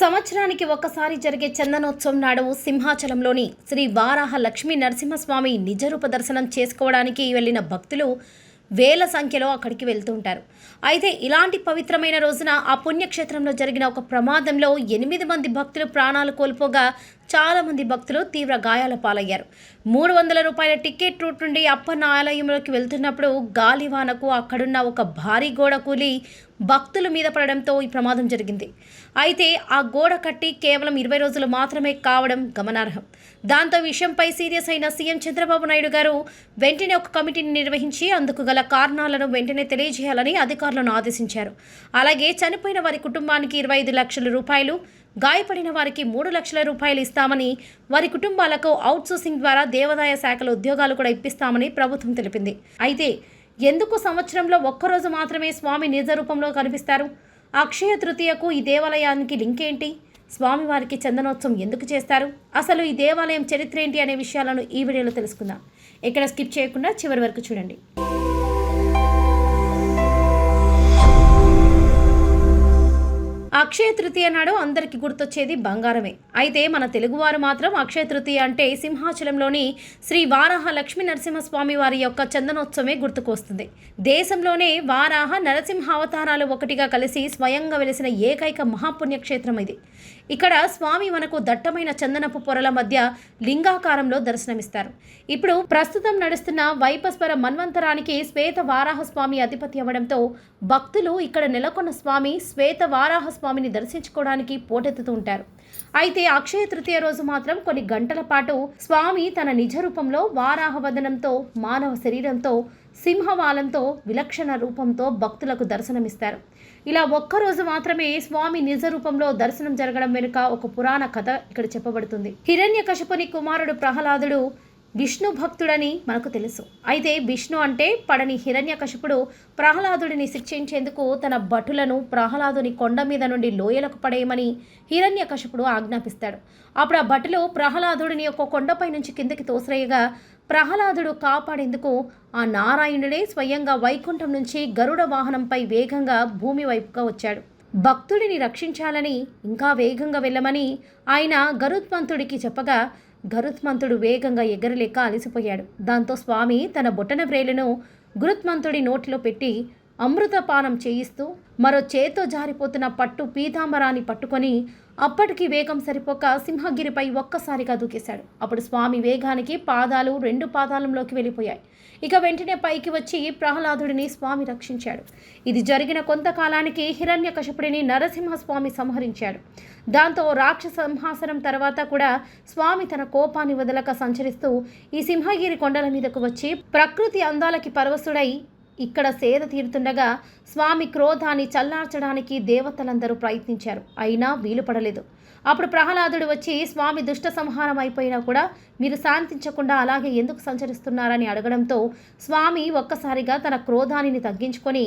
సంవత్సరానికి ఒక్కసారి జరిగే చందనోత్సవం నాడు సింహాచలంలోని శ్రీ వారాహ లక్ష్మీ నరసింహస్వామి నిజరూప దర్శనం చేసుకోవడానికి వెళ్ళిన భక్తులు వేల సంఖ్యలో అక్కడికి వెళ్తూ ఉంటారు. అయితే ఇలాంటి పవిత్రమైన రోజున ఆ పుణ్యక్షేత్రంలో జరిగిన ఒక ప్రమాదంలో ఎనిమిది మంది భక్తులు ప్రాణాలు కోల్పోగా చాలామంది భక్తులు తీవ్ర గాయాల పాలయ్యారు. మూడు వందల రూపాయల టికెట్ రూట్ నుండి అప్పన్న ఆలయంలోకి వెళ్తున్నప్పుడు గాలివానకు అక్కడున్న ఒక భారీ గోడ కూలి భక్తుల మీద పడడంతో ఈ ప్రమాదం జరిగింది. అయితే ఆ గోడ కట్టి కేవలం ఇరవై రోజులు మాత్రమే కావడం గమనార్హం. దాంతో విషయంపై సీరియస్ అయిన సీఎం చంద్రబాబు నాయుడు గారు వెంటనే ఒక కమిటీని నిర్వహించి అందుకు గల కారణాలను వెంటనే తెలియజేయాలని అధికారులను ఆదేశించారు. అలాగే చనిపోయిన వారి కుటుంబానికి ఇరవై ఐదు లక్షల రూపాయలు గాయపడిన వారికి మూడు లక్షల రూపాయలు ఇస్తామని వారి కుటుంబాలకు అవుట్సోర్సింగ్ ద్వారా దేవాదాయ శాఖలో ఉద్యోగాలు కూడా ఇప్పిస్తామని ప్రభుత్వం తెలిపింది. అయితే ఎందుకు సంవత్సరంలో ఒక్కరోజు మాత్రమే స్వామి నిజ రూపంలో కనిపిస్తారు? అక్షయ తృతీయకు ఈ దేవాలయానికి లింక్ ఏంటి? స్వామివారికి చందనోత్సవం ఎందుకు చేస్తారు? అసలు ఈ దేవాలయం చరిత్ర ఏంటి అనే విషయాలను ఈ వీడియోలో తెలుసుకుందాం. ఇక్కడ స్కిప్ చేయకుండా చివరి వరకు చూడండి. అక్షయ తృతీయ నాడు అందరికీ గుర్తొచ్చేది బంగారమే. అయితే మన తెలుగువారు మాత్రం అక్షయ తృతీయ అంటే సింహాచలంలోని శ్రీ వారాహ లక్ష్మీ నరసింహస్వామి వారి యొక్క చందనోత్సవమే గుర్తుకొస్తుంది. దేశంలోనే వారాహ నరసింహ అవతారాలు ఒకటిగా కలిసి స్వయంగా వెలిసిన ఏకైక మహాపుణ్యక్షేత్రం ఇది. ఇక్కడ స్వామి మనకు దట్టమైన చందనపు పొరల మధ్య లింగాకారంలో దర్శనమిస్తారు. ఇప్పుడు ప్రస్తుతం నడుస్తున్న వైపస్వర మన్వంతరానికి శ్వేత వారాహస్వామి అధిపతి అవ్వడంతో భక్తులు ఇక్కడ నెలకొన్న స్వామి శ్వేత వారాహస్వామిని దర్శించుకోవడానికి పోటెత్తుతూ ఉంటారు. అయితే అక్షయ తృతీయ రోజు మాత్రం కొన్ని గంటల పాటు స్వామి తన నిజ రూపంలో వారాహవదనంతో మానవ శరీరంతో సింహవాలంతో విలక్షణ రూపంతో భక్తులకు దర్శనమిస్తారు. ఇలా ఒక్కరోజు మాత్రమే స్వామి నిజ రూపంలో దర్శనం జరగడం వెనుక ఒక పురాణ కథ ఇక్కడ చెప్పబడుతుంది. హిరణ్య కుమారుడు ప్రహ్లాదుడు విష్ణు భక్తుడని మనకు తెలుసు. అయితే విష్ణు అంటే పడని హిరణ్యకశిపుడు ప్రహ్లాదుడిని శిక్షించేందుకు తన భటులను ప్రహ్లాదుని కొండ మీద నుండి లోయలకు పడేయమని హిరణ్యకశిపుడు ఆజ్ఞాపిస్తాడు. అప్పుడు ఆ భటులు ప్రహ్లాదుడిని ఒక కొండపై నుంచి కిందకి తోసిరేయగా ప్రహ్లాదుడు కాపాడేందుకు ఆ నారాయణుడే స్వయంగా వైకుంఠం నుంచి గరుడ వాహనంపై వేగంగా భూమి వైపుగా వచ్చాడు. భక్తుడిని రక్షించాలని ఇంకా వేగంగా వెళ్ళమని ఆయన గరుత్మంతుడికి చెప్పగా గరుత్మంతుడు వేగంగా ఎగరలేక అలసిపోయాడు. దాంతో స్వామి తన బొటన వ్రేలును గురుత్మంతుడి నోటిలో పెట్టి అమృతపానం చేయిస్తూ మరో చేతో జారిపోతున్న పట్టు పీతాంబరాన్ని పట్టుకొని అప్పటికి వేగం సరిపోక సింహగిరిపై ఒక్కసారిగా దూకేశాడు. అప్పుడు స్వామి వేగానికి పాదాలు రెండు పాదాలంలోకి వెళ్ళిపోయాయి. ఇక వెంటనే పైకి వచ్చి ప్రహ్లాదుడిని స్వామి రక్షించాడు. ఇది జరిగిన కొంతకాలానికి హిరణ్యకశపుడిని నరసింహస్వామి సంహరించాడు. దాంతో రాక్షస సంహాసనం తర్వాత కూడా స్వామి తన కోపాన్ని వదలక సంచరిస్తూ ఈ సింహగిరి కొండల మీదకు వచ్చి ప్రకృతి అందాలకి పరవశుడై ఇక్కడ సేద తీరుతుండగా స్వామి క్రోధాన్ని చల్లార్చడానికి దేవతలందరూ ప్రయత్నించారు. అయినా వీలు పడలేదు అప్పుడు ప్రహ్లాదుడు వచ్చి స్వామి దుష్ట సంహారం అయిపోయినా కూడా మీరు శాంతించకుండా అలాగే ఎందుకు సంచరిస్తున్నారని అడగడంతో స్వామి ఒక్కసారిగా తన క్రోధాన్ని తగ్గించుకొని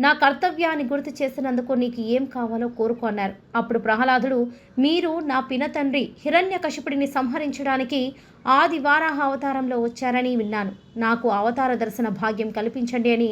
నా కర్తవ్యాన్ని గుర్తు చేసినందుకు నీకు ఏం కావాలో కోరుకున్నారు అప్పుడు ప్రహ్లాదుడు మీరు నా పినతండ్రి హిరణ్య కశిపుడిని సంహరించడానికి ఆది వారాహ అవతారంలో వచ్చారని విన్నాను. నాకు అవతార దర్శన భాగ్యం కల్పించండి అని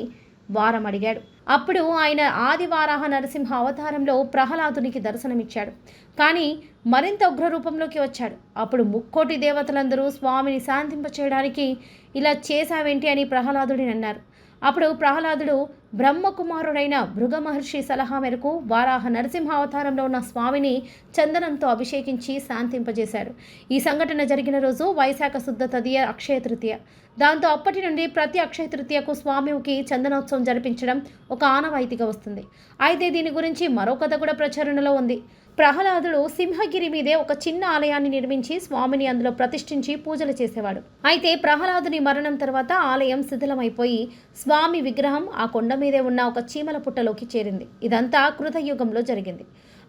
వారం అడిగాడు అప్పుడు ఆయన ఆదివారాహ నరసింహ అవతారంలో ప్రహ్లాదునికి దర్శనమిచ్చాడు. కానీ మరింత ఉగ్ర రూపంలోకి వచ్చాడు. అప్పుడు ముక్కోటి దేవతలందరూ స్వామిని శాంతింపచేయడానికి ఇలా చేశావేంటి అని ప్రహ్లాదుడిని అన్నారు. అప్పుడు ప్రహ్లాదుడు బ్రహ్మకుమారుడైన భృగ మహర్షి సలహా మేరకు వారాహ నరసింహ అవతారంలో ఉన్న స్వామిని చందనంతో అభిషేకించి శాంతింపజేశారు. ఈ సంఘటన జరిగిన రోజు వైశాఖ శుద్ధ తదియ అక్షయ తృతీయ. దాంతో అప్పటి నుండి ప్రతి అక్షయ తృతీయకు స్వామికి చందనోత్సవం జరిపించడం ఒక ఆనవాయితీగా వస్తుంది. అయితే దీని గురించి మరో కథ కూడా ప్రచారణలో ఉంది. ప్రహ్లాదుడు సింహగిరి మీదే ఒక చిన్న ఆలయాన్ని నిర్మించి స్వామిని అందులో ప్రతిష్ఠించి పూజలు చేసేవాడు. అయితే ప్రహ్లాదుని మరణం తర్వాత ఆలయం శిథిలమైపోయి స్వామి విగ్రహం ఆ కొండ మీదే ఉన్న ఒక చీమల పుట్టలోకి చేరింది. ఇదంతా కృతయుగంలో జరిగింది.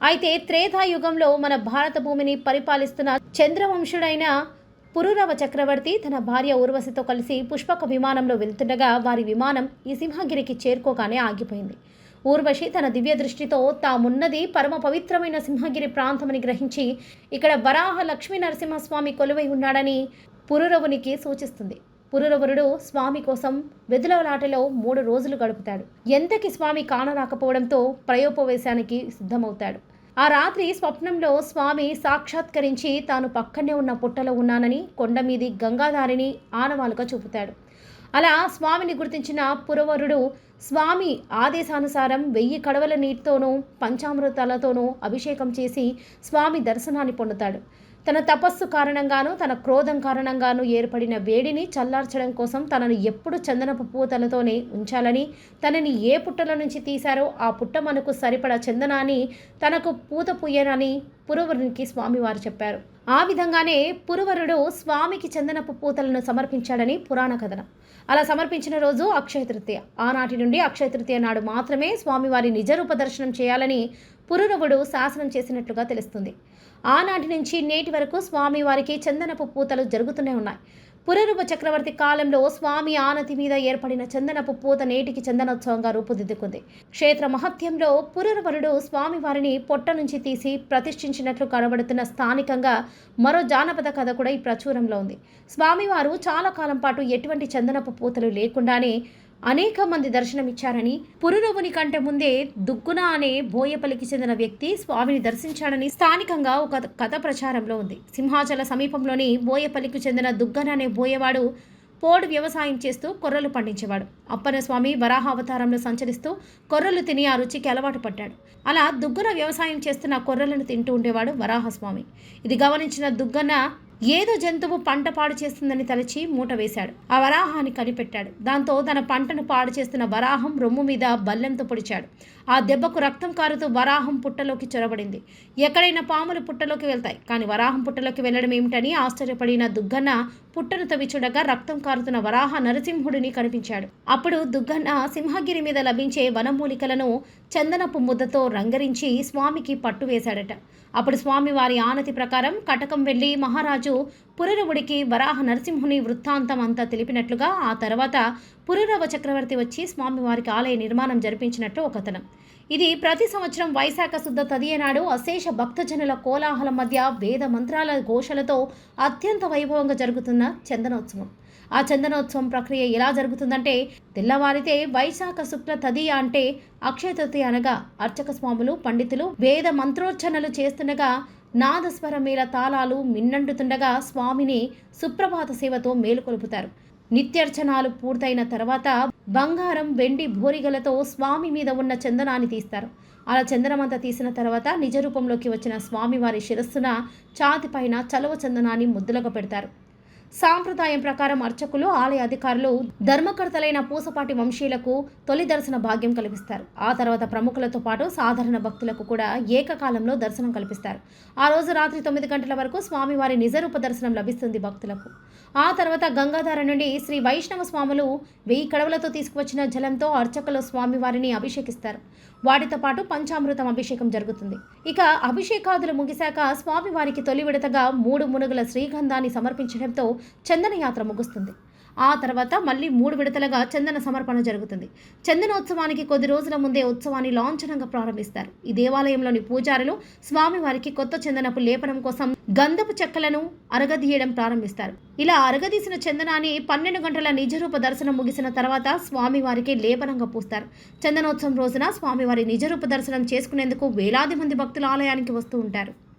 అయితే త్రేతాయుగంలో మన భారత భూమిని పరిపాలిస్తున్న చంద్రవంశుడైన పురురవ చక్రవర్తి తన భార్య ఊర్వశితో కలిసి పుష్పక విమానంలో వెళ్తుండగా వారి విమానం ఈ సింహగిరికి చేరుకోగానే ఆగిపోయింది. ఊర్వశి తన దివ్య దృష్టితో తామున్నది పరమ పవిత్రమైన సింహగిరి ప్రాంతమని గ్రహించి ఇక్కడ వరాహ లక్ష్మీ నరసింహస్వామి కొలువై ఉన్నాడని పురురవునికి సూచిస్తుంది. పురురవరుడు స్వామి కోసం వెదులవలాటలో మూడు రోజులు గడుపుతాడు. ఎంతకి స్వామి కానరాకపోవడంతో ప్రయోపవేశానికి సిద్ధమవుతాడు. ఆ రాత్రి స్వప్నంలో స్వామి సాక్షాత్కరించి తాను పక్కనే ఉన్న పుట్టలో ఉన్నానని కొండ మీది గంగాధారిని ఆనవాలుగా చూపుతాడు. అలా స్వామిని గుర్తించిన పురవరుడు స్వామి ఆదేశానుసారం వెయ్యి కడవల నీటితోనూ పంచామృతాలతోనూ అభిషేకం చేసి స్వామి దర్శనాన్ని పొందుతాడు. తన తపస్సు కారణంగాను తన క్రోధం కారణంగాను ఏర్పడిన వేడిని చల్లార్చడం కోసం తనను ఎప్పుడు చందనపు పూతలతోనే ఉంచాలని తనని ఏ పుట్టల నుంచి తీశారో ఆ పుట్ట మనకు సరిపడా చందనాన్ని తనకు పూత పూయనని పురవరునికి స్వామివారు చెప్పారు. ఆ విధంగానే పురవరుడు స్వామికి చందనపు పూతలను సమర్పించాడని పురాణ కథనం. అలా సమర్పించిన రోజు అక్షయ తృతీయ. ఆనాటి నుండి అక్షయ తృతీయ నాడు మాత్రమే స్వామివారి నిజరూప దర్శనం చేయాలని పురరవుడు శాసనం చేసినట్లుగా తెలుస్తుంది. ఆనాటి నుంచి నేటి వరకు స్వామివారికి చందనపు పూతలు జరుగుతూనే ఉన్నాయి. పురరూప చక్రవర్తి కాలంలో స్వామి ఆనతి మీద ఏర్పడిన చందనపు పూత నేటికి చందనోత్సవంగా రూపుదిద్దుకుంది. క్షేత్ర మహత్యంలో పురరవరుడు స్వామివారిని పొట్ట నుంచి తీసి ప్రతిష్ఠించినట్లు కనబడుతున్న స్థానికంగా మరో జానపద కథ కూడా ఈ ప్రచురంలో ఉంది. స్వామివారు చాలా కాలం పాటు ఎటువంటి చందనపు పూతలు లేకుండానే అనేక మంది దర్శనమిచ్చారని పురురవుని కంటే ముందే దుగ్గున అనే బోయపల్లికి చెందిన వ్యక్తి స్వామిని దర్శించాడని స్థానికంగా ఒక కథ ప్రచారంలో ఉంది. సింహాచల సమీపంలోని బోయపల్లికి చెందిన దుగ్గన అనే బోయవాడు పోడు వ్యవసాయం చేస్తూ కొర్రలు పండించేవాడు. అప్పన స్వామి వరాహ అవతారంలో సంచరిస్తూ కొర్రలు తిని ఆ రుచికి అలవాటు పడ్డాడు. అలా దుగ్గన వ్యవసాయం చేస్తున్న కొర్రలను తింటూ ఉండేవాడు వరాహస్వామి ఇది గమనించిన దుగ్గన ఏదో జంతువు పంట పాడు చేస్తుందని తలచి మూట వేశాడు. ఆ వరాహాన్ని కనిపెట్టాడు. దాంతో తన పంటను పాడు చేస్తున్న వరాహం రొమ్ము మీద బల్లెంతో పొడిచాడు. ఆ దెబ్బకు రక్తం కారుతూ వరాహం పుట్టలోకి చొరబడింది. ఎక్కడైనా పాములు పుట్టలోకి వెళ్తాయి. కానీ వరాహం పుట్టలోకి వెళ్ళడం ఏమిటని ఆశ్చర్యపడిన దుగ్గన్న పుట్టను తవ్వి చూడగా రక్తం కారుతున్న వరాహ నరసింహుడిని కనిపించాడు. అప్పుడు దుగ్గన్న సింహగిరి మీద లభించే వనమూలికలను చందనపు ముద్దతో రంగరించి స్వామికి పట్టు వేశాడట. అప్పుడు స్వామి వారి ఆనతి ప్రకారం కటకం వెళ్ళి మహారాజు పురరవుడికి వరాహ నరసింహుని వృత్తాంతం అంతా తెలిపినట్లుగా ఆ తర్వాత పురూరవ చక్రవర్తి వచ్చి స్వామివారికి ఆలయ నిర్మాణం జరిపించినట్టు ఒక కథనం. ఇది ప్రతి సంవత్సరం వైశాఖ శుద్ధ తదియ నాడు అశేష భక్తజనుల కోలాహలం మధ్య వేద మంత్రాల ఘోషలతో అత్యంత వైభవంగా జరుగుతున్న చందనోత్సవం. ఆ చందనోత్సవం ప్రక్రియ ఎలా జరుగుతుందంటే తెల్లవారితే వైశాఖ శుక్ల తదియ అంటే అక్షయ తృతీయ అనగా అర్చక స్వాములు పండితులు వేద మంత్రోచ్చరణలు చేస్తుండగా నాదస్వరమేళ తాళాలు మిన్నండుతుండగా స్వామిని సుప్రభాత సేవతో మేలుకొలుపుతారు. నిత్యర్చనాలు పూర్తయిన తర్వాత బంగారం వెండి భోరిగలతో స్వామి మీద ఉన్న చందనాన్ని తీస్తారు. అలా చందనమంతా తీసిన తర్వాత నిజ రూపంలోకి వచ్చిన స్వామివారి శిరస్సున ఛాతిపైన చలవ చందనాన్ని ముద్దులుగా పెడతారు. సాంప్రదాయం ప్రకారం అర్చకులు ఆలయ అధికారులు ధర్మకర్తలైన పూసపాటి వంశీయులకు తొలి దర్శన భాగ్యం కల్పిస్తారు. ఆ తర్వాత ప్రముఖులతో పాటు సాధారణ భక్తులకు కూడా ఏకకాలంలో దర్శనం కల్పిస్తారు. ఆ రోజు రాత్రి తొమ్మిది గంటల వరకు స్వామివారి నిజరూప దర్శనం లభిస్తుంది భక్తులకు. ఆ తర్వాత గంగాధార నుండి శ్రీ వైష్ణవ స్వాములు వెయ్యి కడవలతో తీసుకువచ్చిన జలంతో అర్చకులు స్వామివారిని అభిషేకిస్తారు. వాటితో పాటు పంచామృతం అభిషేకం జరుగుతుంది. ఇక అభిషేకాదులు ముగిశాక స్వామివారికి తొలి విడతగా మూడు మునుగుల శ్రీగంధాన్ని సమర్పించడంతో చందనయాత్ర ముగుస్తుంది. ఆ తర్వాత మళ్ళీ మూడు విడతలుగా చందన సమర్పణ జరుగుతుంది. చందనోత్సవానికి కొద్ది రోజుల ముందే ఉత్సవాన్ని లాంఛనంగా ప్రారంభిస్తారు. ఈ దేవాలయంలోని పూజారులు స్వామివారికి కొత్త చందనపు లేపనం కోసం గంధపు చెక్కలను అరగదీయడం ప్రారంభిస్తారు. ఇలా అరగదీసిన చందనాన్ని పన్నెండు గంటల నిజరూప దర్శనం ముగిసిన తర్వాత స్వామివారికి లేపనంగా పూస్తారు. చందనోత్సవం రోజున స్వామివారి నిజరూప దర్శనం చేసుకునేందుకు వేలాది మంది భక్తులు ఆలయానికి వస్తూ ఉంటారు.